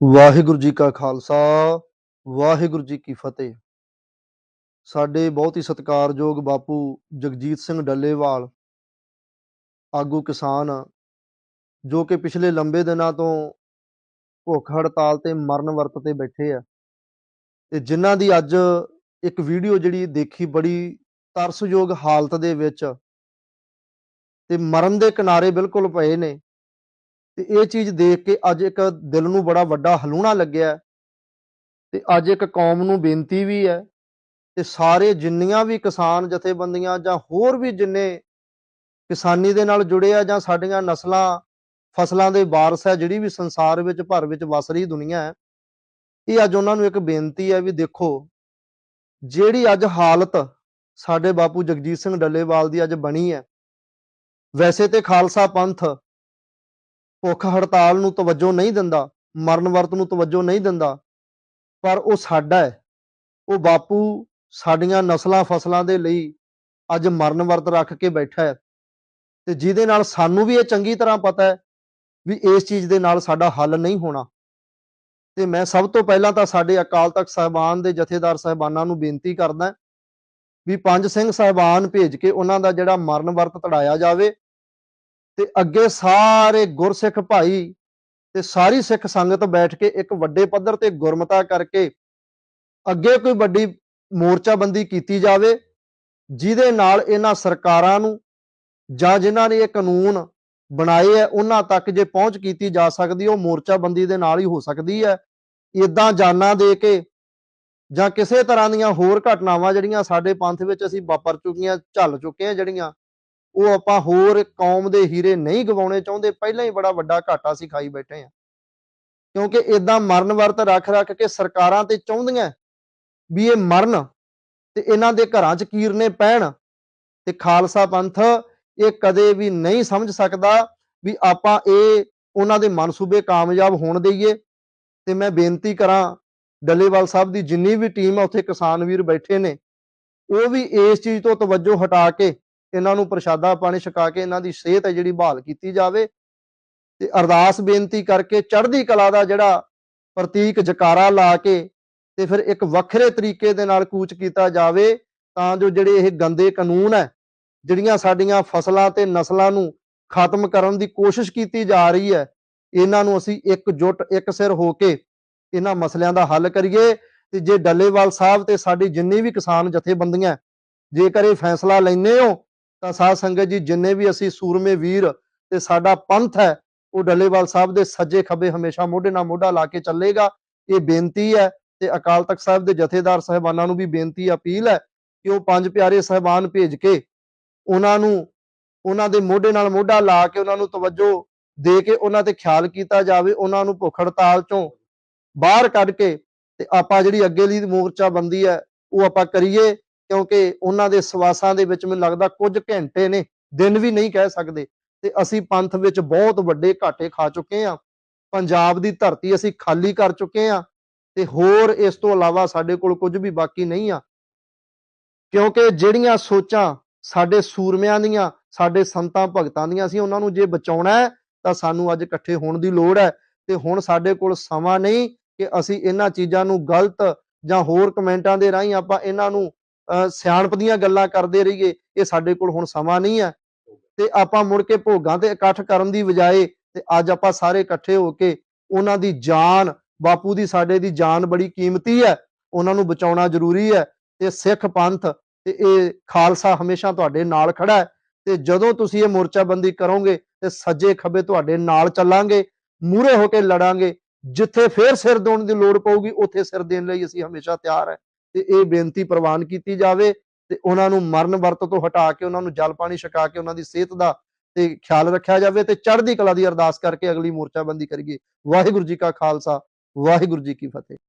ਵਾਹਿਗੁਰੂ ਜੀ ਕਾ ਖਾਲਸਾ, ਵਾਹਿਗੁਰੂ ਜੀ ਕੀ ਫਤਿਹ। ਸਾਡੇ ਬਹੁਤ ਹੀ ਸਤਿਕਾਰਯੋਗ ਬਾਪੂ ਜਗਜੀਤ ਸਿੰਘ ਡੱਲੇਵਾਲ, ਆਗੂ ਕਿਸਾਨ, ਜੋ ਕਿ ਪਿਛਲੇ ਲੰਬੇ ਦਿਨਾਂ ਤੋਂ ਭੁੱਖ ਹੜਤਾਲ ਤੇ ਮਰਨ ਵਰਤ ਤੇ ਬੈਠੇ ਆ। ਤੇ ਜਿਨ੍ਹਾਂ ਦੀ ਅੱਜ ਇੱਕ ਵੀਡੀਓ ਜਿਹੜੀ ਦੇਖੀ ਬੜੀ ਤਰਸਯੋਗ ਹਾਲਤ ਦੇ ਵਿੱਚ, ਤੇ ਮਰਨ ਦੇ ਕਿਨਾਰੇ ਬਿਲਕੁਲ ਪਏ ਨੇ। ਤੇ ਇਹ ਚੀਜ਼ ਦੇਖ ਕੇ ਅੱਜ ਇੱਕ ਦਿਲ ਨੂੰ ਬੜਾ ਵੱਡਾ ਹਲੂਣਾ ਲੱਗਿਆ ਹੈ ਤੇ ਅੱਜ ਇੱਕ ਕੌਮ ਨੂੰ ਬੇਨਤੀ ਵੀ ਹੈ ਤੇ ਸਾਰੇ ਜਿੰਨੀਆਂ ਵੀ ਕਿਸਾਨ ਜਥੇਬੰਦੀਆਂ ਜਾਂ ਹੋਰ ਵੀ ਜਿੰਨੇ ਕਿਸਾਨੀ ਦੇ ਨਾਲ ਜੁੜੇ ਆ ਜਾਂ ਸਾਡੀਆਂ ਨਸਲਾਂ, ਫਸਲਾਂ ਦੇ ਵਾਰਸ ਹੈ, ਜਿਹੜੀ ਵੀ ਸੰਸਾਰ ਵਿੱਚ, ਭਰ ਵਿੱਚ ਵਸ ਰਹੀ ਦੁਨੀਆ ਹੈ, ਇਹ ਅੱਜ ਉਹਨਾਂ ਨੂੰ ਇੱਕ ਬੇਨਤੀ ਹੈ ਵੀ ਦੇਖੋ, ਜਿਹੜੀ ਅੱਜ ਹਾਲਤ ਸਾਡੇ ਬਾਪੂ ਜਗਜੀਤ ਸਿੰਘ ਡੱਲੇਵਾਲ ਦੀ ਅੱਜ ਬਣੀ ਹੈ, ਵੈਸੇ ਤੇ ਖਾਲਸਾ ਪੰਥ ਭੁੱਖ ਹੜਤਾਲ ਨੂੰ ਤਵੱਜੋ ਨਹੀਂ ਦਿੰਦਾ, ਮਰਨ ਵਰਤ ਨੂੰ ਤਵੱਜੋ ਨਹੀਂ ਦਿੰਦਾ, ਪਰ ਉਹ ਸਾਡਾ ਹੈ। ਉਹ ਬਾਪੂ ਸਾਡੀਆਂ ਨਸਲਾਂ ਫਸਲਾਂ ਦੇ ਲਈ ਅੱਜ ਮਰਨ ਵਰਤ ਰੱਖ ਕੇ ਬੈਠਾ ਹੈ ਤੇ ਜਿਹਦੇ ਨਾਲ ਸਾਨੂੰ ਵੀ ਇਹ ਚੰਗੀ ਤਰ੍ਹਾਂ ਪਤਾ ਹੈ ਵੀ ਇਸ ਚੀਜ਼ ਦੇ ਨਾਲ ਸਾਡਾ ਹੱਲ ਨਹੀਂ ਹੋਣਾ। ਤੇ ਮੈਂ ਸਭ ਤੋਂ ਪਹਿਲਾਂ ਤਾਂ ਸਾਡੇ ਅਕਾਲ ਤਖਤ ਸਾਹਿਬਾਨ ਦੇ ਜਥੇਦਾਰ ਸਾਹਿਬਾਨਾਂ ਨੂੰ ਬੇਨਤੀ ਕਰਦਾ ਵੀ ਪੰਜ ਸਿੰਘ ਸਾਹਿਬਾਨ ਭੇਜ ਕੇ ਉਹਨਾਂ ਦਾ ਜਿਹੜਾ ਮਰਨ ਵਰਤ ਤੜਾਇਆ ਜਾਵੇ ਤੇ ਅੱਗੇ ਸਾਰੇ ਗੁਰਸਿੱਖ ਭਾਈ ਤੇ ਸਾਰੀ ਸਿੱਖ ਸੰਗਤ ਬੈਠ ਕੇ ਇੱਕ ਵੱਡੇ ਪੱਧਰ ਤੇ ਗੁਰਮਤਾ ਕਰਕੇ ਅੱਗੇ ਕੋਈ ਵੱਡੀ ਮੋਰਚਾਬੰਦੀ ਕੀਤੀ ਜਾਵੇ, ਜਿਹਦੇ ਨਾਲ ਇਹਨਾਂ ਸਰਕਾਰਾਂ ਨੂੰ ਜਾਂ ਜਿਨ੍ਹਾਂ ਨੇ ਇਹ ਕਾਨੂੰਨ ਬਣਾਏ ਹੈ, ਉਹਨਾਂ ਤੱਕ ਜੇ ਪਹੁੰਚ ਕੀਤੀ ਜਾ ਸਕਦੀ, ਉਹ ਮੋਰਚਾਬੰਦੀ ਦੇ ਨਾਲ ਹੀ ਹੋ ਸਕਦੀ ਹੈ। ਇਦਾਂ ਜਾਨਾਂ ਦੇ ਕੇ ਜਾਂ ਕਿਸੇ ਤਰ੍ਹਾਂ ਦੀਆਂ ਹੋਰ ਘਟਨਾਵਾਂ ਜਿਹੜੀਆਂ ਸਾਡੇ ਪੰਥ ਵਿੱਚ ਅਸੀਂ ਵਾਪਰ ਚੁੱਕੀਆਂ, ਝੱਲ ਚੁੱਕੇ ਆ ਜਿਹੜੀਆਂ ਉਹ ਆਪਾਂ ਹੋਰ ਕੌਮ ਦੇ ਹੀਰੇ ਨਹੀਂ ਗਵਾਉਣੇ ਚਾਹੁੰਦੇ, ਪਹਿਲਾਂ ਹੀ ਬੜਾ ਵੱਡਾ ਘਾਟਾ ਸੀ ਖਾਈ ਬੈਠੇ ਆ ਕਿਉਂਕਿ ਇਦਾਂ ਮਰਨ ਵਰਤ ਰੱਖ ਰੱਖ ਕੇ ਸਰਕਾਰਾਂ ਤੇ ਚਾਹੁੰਦੀਆਂ ਵੀ ਇਹ ਮਰਨ ਤੇ ਇਹਨਾਂ ਦੇ ਘਰਾਂ 'ਚ ਕੀਰਨੇ ਪੈਣ ਤੇ ਖਾਲਸਾ ਪੰਥ ਇਹ ਕਦੇ ਵੀ ਨਹੀਂ ਸਮਝ ਸਕਦਾ ਵੀ ਆਪਾਂ ਇਹ ਉਹਨਾਂ ਦੇ ਮਨਸੂਬੇ ਕਾਮਯਾਬ ਹੋਣ ਦੇਈਏ। ਤੇ ਮੈਂ ਬੇਨਤੀ ਕਰਾਂ, ਡੱਲੇਵਾਲ ਸਾਹਿਬ ਦੀ ਜਿੰਨੀ ਵੀ ਟੀਮ ਆ, ਉੱਥੇ ਕਿਸਾਨ ਵੀਰ ਬੈਠੇ ਨੇ, ਉਹ ਵੀ ਇਸ ਚੀਜ਼ ਤੋਂ ਤਵੱਜੋ ਹਟਾ ਕੇ ਇਹਨਾਂ ਨੂੰ ਪ੍ਰਸ਼ਾਦਾ ਪਾਣੀ ਛਕਾ ਕੇ ਇਹਨਾਂ ਦੀ ਸਿਹਤ ਹੈ ਜਿਹੜੀ ਬਹਾਲ ਕੀਤੀ ਜਾਵੇ ਤੇ ਅਰਦਾਸ ਬੇਨਤੀ ਕਰਕੇ ਚੜ੍ਹਦੀ ਕਲਾ ਦਾ ਜਿਹੜਾ ਪ੍ਰਤੀਕ ਜਕਾਰਾ ਲਾ ਕੇ ਤੇ ਫਿਰ ਇੱਕ ਵੱਖਰੇ ਤਰੀਕੇ ਦੇ ਨਾਲ ਕੂਚ ਕੀਤਾ ਜਾਵੇ ਤਾਂ ਜੋ ਜਿਹੜੇ ਇਹ ਗੰਦੇ ਕਾਨੂੰਨ ਹੈ, ਜਿਹੜੀਆਂ ਸਾਡੀਆਂ ਫਸਲਾਂ ਤੇ ਨਸਲਾਂ ਨੂੰ ਖਤਮ ਕਰਨ ਦੀ ਕੋਸ਼ਿਸ਼ ਕੀਤੀ ਜਾ ਰਹੀ ਹੈ, ਇਹਨਾਂ ਨੂੰ ਅਸੀਂ ਇੱਕ ਇਕਜੁੱਟ ਇੱਕ ਸਿਰ ਹੋ ਕੇ ਇਹਨਾਂ ਮਸਲਿਆਂ ਦਾ ਹੱਲ ਕਰੀਏ ਤੇ ਜੇ ਡੱਲੇਵਾਲ ਸਾਹਿਬ ਤੇ ਸਾਡੀ ਜਿੰਨੀ ਵੀ ਕਿਸਾਨ ਜਥੇਬੰਦੀਆਂ ਜੇਕਰ ਇਹ ਫੈਸਲਾ ਲੈਨੇ ਹੋ ਤਾਂ ਸਾਧ ਸੰਗਤ ਜੀ, ਜਿੰਨੇ ਵੀ ਅਸੀਂ ਸੂਰਮੇ ਵੀਰ ਤੇ ਸਾਡਾ ਪੰਥ ਹੈ, ਉਹ ਡੱਲੇਵਾਲ ਸਾਹਿਬ ਦੇ ਸੱਜੇ ਖੱਬੇ ਹਮੇਸ਼ਾ ਮੋਢੇ ਨਾਲ ਮੋਢਾ ਲਾ ਕੇ ਚੱਲੇਗਾ। ਇਹ ਬੇਨਤੀ ਹੈ ਤੇ ਅਕਾਲ ਤਖਤ ਸਾਹਿਬ ਦੇ ਜਥੇਦਾਰ ਸਹਿਬਾਨਾਂ ਨੂੰ ਵੀ ਬੇਨਤੀ ਅਪੀਲ ਹੈ ਕਿ ਉਹ ਪੰਜ ਪਿਆਰੇ ਸਹਿਬਾਨ ਭੇਜ ਕੇ ਉਹਨਾਂ ਨੂੰ, ਉਹਨਾਂ ਦੇ ਮੋਢੇ ਨਾਲ ਮੋਢਾ ਲਾ ਕੇ ਉਹਨਾਂ ਨੂੰ ਤਵੱਜੋ ਦੇ ਕੇ ਉਹਨਾਂ ਤੇ ਖਿਆਲ ਕੀਤਾ ਜਾਵੇ, ਉਹਨਾਂ ਨੂੰ ਭੁੱਖ ਹੜਤਾਲ ਚੋਂ ਬਾਹਰ ਕੱਢ ਕੇ ਤੇ ਆਪਾਂ ਜਿਹੜੀ ਅੱਗੇ ਲਈ ਮੋਰਚਾਬੰਦੀ ਹੈ, ਉਹ ਆਪਾਂ ਕਰੀਏ। ਕਿਉਂਕਿ ਉਹਨਾਂ ਦੇ ਸਵਾਸਾਂ ਦੇ ਵਿੱਚ ਮੈਨੂੰ ਲੱਗਦਾ ਕੁਝ ਘੰਟੇ ਨੇ, ਦਿਨ ਵੀ ਨਹੀਂ ਕਹਿ ਸਕਦੇ। ਤੇ ਅਸੀਂ ਪੰਥ ਵਿੱਚ ਬਹੁਤ ਵੱਡੇ ਘਾਟੇ ਖਾ ਚੁੱਕੇ ਆ ਪੰਜਾਬ ਦੀ ਧਰਤੀ ਅਸੀਂ ਖਾਲੀ ਕਰ ਚੁੱਕੇ ਆ ਤੇ ਹੋਰ ਇਸ ਤੋਂ ਇਲਾਵਾ ਸਾਡੇ ਕੋਲ ਕੁਝ ਵੀ ਬਾਕੀ ਨਹੀਂ ਆ। ਕਿਉਂਕਿ ਜਿਹੜੀਆਂ ਸੋਚਾਂ ਸਾਡੇ ਸੂਰਮਿਆਂ ਦੀਆਂ, ਸਾਡੇ ਸੰਤਾਂ ਭਗਤਾਂ ਦੀਆਂ ਸੀ, ਉਹਨਾਂ ਨੂੰ ਜੇ ਬਚਾਉਣਾ ਹੈ, ਤਾਂ ਸਾਨੂੰ ਅੱਜ ਇਕੱਠੇ ਹੋਣ ਦੀ ਲੋੜ ਹੈ। ਤੇ ਹੁਣ ਸਾਡੇ ਕੋਲ ਸਮਾਂ ਨਹੀਂ ਕਿ ਅਸੀਂ ਇਹਨਾਂ ਚੀਜ਼ਾਂ ਨੂੰ ਗਲਤ ਜਾਂ ਹੋਰ ਕਮੈਂਟਾਂ ਦੇ ਰਾਹੀਂ ਆਪਾਂ ਇਹਨਾਂ ਨੂੰ ਸਿਆਣਪ ਦੀਆਂ ਗੱਲਾਂ ਕਰਦੇ ਰਹੀਏ, ਇਹ ਸਾਡੇ ਕੋਲ ਹੁਣ ਸਮਾਂ ਨਹੀਂ ਹੈ। ਤੇ ਆਪਾਂ ਮੁੜ ਕੇ ਭੋਗਾਂ ਤੇ ਇਕੱਠ ਕਰਨ ਦੀ ਬਜਾਏ ਤੇ ਅੱਜ ਆਪਾਂ ਸਾਰੇ ਇਕੱਠੇ ਹੋ ਕੇ ਉਹਨਾਂ ਦੀ ਜਾਨ, ਬਾਪੂ ਦੀ ਸਾਡੇ ਦੀ ਜਾਨ ਬੜੀ ਕੀਮਤੀ ਹੈ, ਉਹਨਾਂ ਨੂੰ ਬਚਾਉਣਾ ਜ਼ਰੂਰੀ ਹੈ। ਤੇ ਸਿੱਖ ਪੰਥ ਤੇ ਇਹ ਖਾਲਸਾ ਹਮੇਸ਼ਾ ਤੁਹਾਡੇ ਨਾਲ ਖੜਾ ਹੈ। ਤੇ ਜਦੋਂ ਤੁਸੀਂ ਇਹ ਮੋਰਚਾਬੰਦੀ ਕਰੋਗੇ ਤੇ ਸੱਜੇ ਖੱਬੇ ਤੁਹਾਡੇ ਨਾਲ ਚੱਲਾਂਗੇ ਮੂਰੇ ਹੋ ਕੇ ਲੜਾਂਗੇ, ਜਿੱਥੇ ਫੇਰ ਸਿਰ ਦੇਣ ਦੀ ਲੋੜ ਪਊਗੀ, ਉੱਥੇ ਸਿਰ ਦੇਣ ਲਈ ਅਸੀਂ ਹਮੇਸ਼ਾ ਤਿਆਰ ਹੈ। ਤੇ ਇਹ ਬੇਨਤੀ ਪ੍ਰਵਾਨ ਕੀਤੀ ਜਾਵੇ ਤੇ ਉਹਨਾਂ ਨੂੰ ਮਰਨ ਵਰਤ ਤੋਂ ਹਟਾ ਕੇ ਉਹਨਾਂ ਨੂੰ ਜਲ ਪਾਣੀ ਛਕਾ ਕੇ ਉਹਨਾਂ ਦੀ ਸਿਹਤ ਦਾ ਤੇ ਖਿਆਲ ਰੱਖਿਆ ਜਾਵੇ ਤੇ ਚੜ੍ਹਦੀ ਕਲਾ ਦੀ ਅਰਦਾਸ ਕਰਕੇ ਅਗਲੀ ਮੋਰਚਾਬੰਦੀ ਕਰੀਏ। ਵਾਹਿਗੁਰੂ ਜੀ ਕਾ ਖਾਲਸਾ, ਵਾਹਿਗੁਰੂ ਜੀ ਕੀ ਫਤਿਹ।